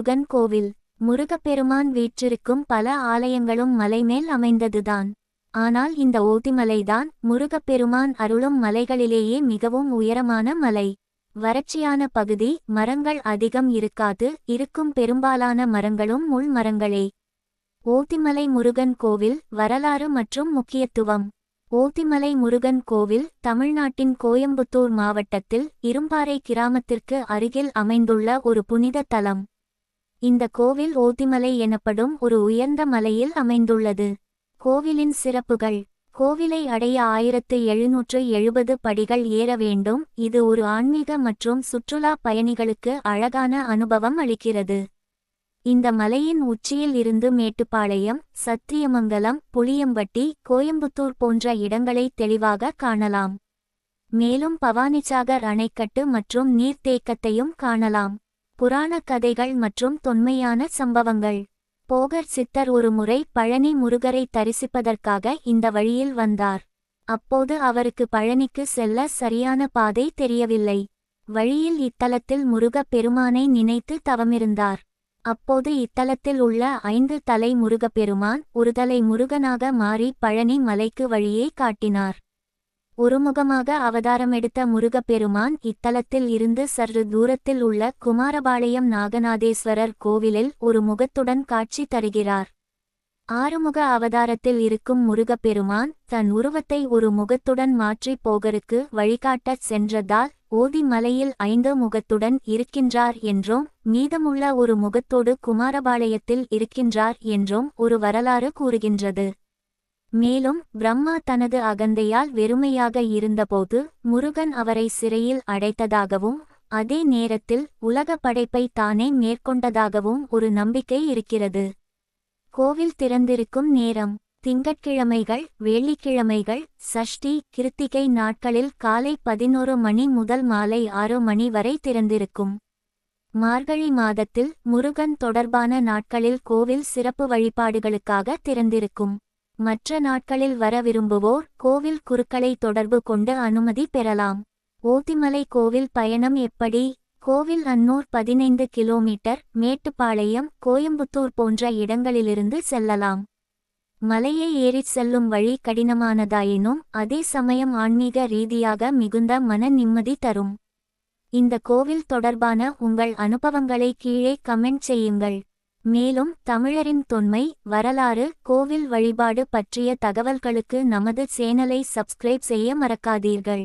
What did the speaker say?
முருகன் கோவில். முருகப்பெருமான் வீற்றிருக்கும் பல ஆலயங்களும் மலைமேல் அமைந்ததுதான். ஆனால் இந்த ஓதிமலைதான் முருகப்பெருமான் அருளும் மலைகளிலேயே மிகவும் உயரமான மலை. வறட்சியான பகுதி மரங்கள் அதிகம் இருக்காது இருக்கும் பெரும்பாலான மரங்களும் முள் மரங்களே. ஓதிமலை முருகன் கோவில் வரலாறு மற்றும் முக்கியத்துவம். ஓதிமலை முருகன் கோவில் தமிழ்நாட்டின் கோயம்புத்தூர் மாவட்டத்தில் இரும்பாறை கிராமத்திற்கு அருகில் அமைந்துள்ள ஒரு புனித தலம். இந்த கோவில் ஓதிமலை எனப்படும் ஒரு உயர்ந்த மலையில் அமைந்துள்ளது. கோவிலின் சிறப்புகள். கோவிலை அடைய ஆயிரத்து எழுநூற்று எழுபது படிகள் ஏற வேண்டும். இது ஒரு ஆன்மீக மற்றும் சுற்றுலா பயணிகளுக்கு அழகான அனுபவம் அளிக்கிறது. இந்த மலையின் உச்சியில் இருந்து மேட்டுப்பாளையம் சத்தியமங்கலம் புளியம்பட்டி கோயம்புத்தூர் போன்ற இடங்களை தெளிவாக காணலாம். மேலும் பவானிசாகர் அணைக்கட்டு மற்றும் நீர்த்தேக்கத்தையும் காணலாம். புராண கதைகள் மற்றும் தொன்மையான சம்பவங்கள். போகர் சித்தர் ஒரு முறை பழனி முருகரை தரிசிப்பதற்காக இந்த வழியில் வந்தார். அப்போது அவருக்கு பழனிக்கு செல்ல சரியான பாதை தெரியவில்லை. வழியில் இத்தலத்தில் முருகப் பெருமானை நினைத்து தவமிருந்தார். அப்போது இத்தலத்தில் உள்ள ஐந்து தலை முருகப்பெருமான் ஒருதலை முருகனாக மாறி பழனி மலைக்கு வழியே காட்டினார். ஒருமுகமாக அவதாரம் எடுத்த முருகப்பெருமான் இத்தலத்தில் இருந்து சற்று தூரத்தில் உள்ள குமாரபாளையம் நாகநாதேஸ்வரர் கோவிலில் ஒரு முகத்துடன் காட்சி தருகிறார். ஆறுமுக அவதாரத்தில் இருக்கும் முருகப்பெருமான் தன் உருவத்தை ஒரு முகத்துடன் மாற்றி போகருக்கு வழிகாட்டச் சென்றதால் ஓதி மலையில் ஐந்து முகத்துடன் இருக்கின்றார் என்றும் மீதமுள்ள ஒரு முகத்தோடு குமாரபாளையத்தில் இருக்கின்றார் என்றும் ஒரு வரலாறு கூறுகின்றது. மேலும் பிரம்மா தனது அகந்தையால் வெறுமையாக இருந்தபோது முருகன் அவரை சிறையில் அடைத்ததாகவும் அதே நேரத்தில் உலக படைப்பை தானே மேற்கொண்டதாகவும் ஒரு நம்பிக்கை இருக்கிறது. கோவில் திறந்திருக்கும் நேரம். திங்கட்கிழமைகள் வெள்ளிக்கிழமைகள் சஷ்டி கிருத்திகை நாட்களில் காலை பதினோரு மணி முதல் மாலை ஆறு மணி வரை திறந்திருக்கும். மார்கழி மாதத்தில் முருகன் தொடர்பான நாட்களில் கோவில் சிறப்பு வழிபாடுகளுக்காக திறந்திருக்கும். மற்ற நாட்களில் வர விரும்புவோர் கோவில் குருக்களை தொடர்பு கொண்டு அனுமதி பெறலாம். ஓத்திமலை கோவில் பயணம் எப்படி? கோவில் அன்னூர் பதினைந்து கிலோமீட்டர் மேட்டுப்பாளையம் கோயம்புத்தூர் போன்ற இடங்களிலிருந்து செல்லலாம். மலையை ஏறிச் செல்லும் வழி கடினமானதாயினும் அதே சமயம் ஆன்மீக ரீதியாக மிகுந்த மன நிம்மதி தரும். இந்த கோவில் தொடர்பான உங்கள் அனுபவங்களை கீழே கமெண்ட் செய்யுங்கள். மேலும் தமிழரின் தொன்மை வரலாறு கோவில் வழிபாடு பற்றிய தகவல்களுக்கு நமது சேனலை சப்ஸ்கிரைப் செய்ய மறக்காதீர்கள்.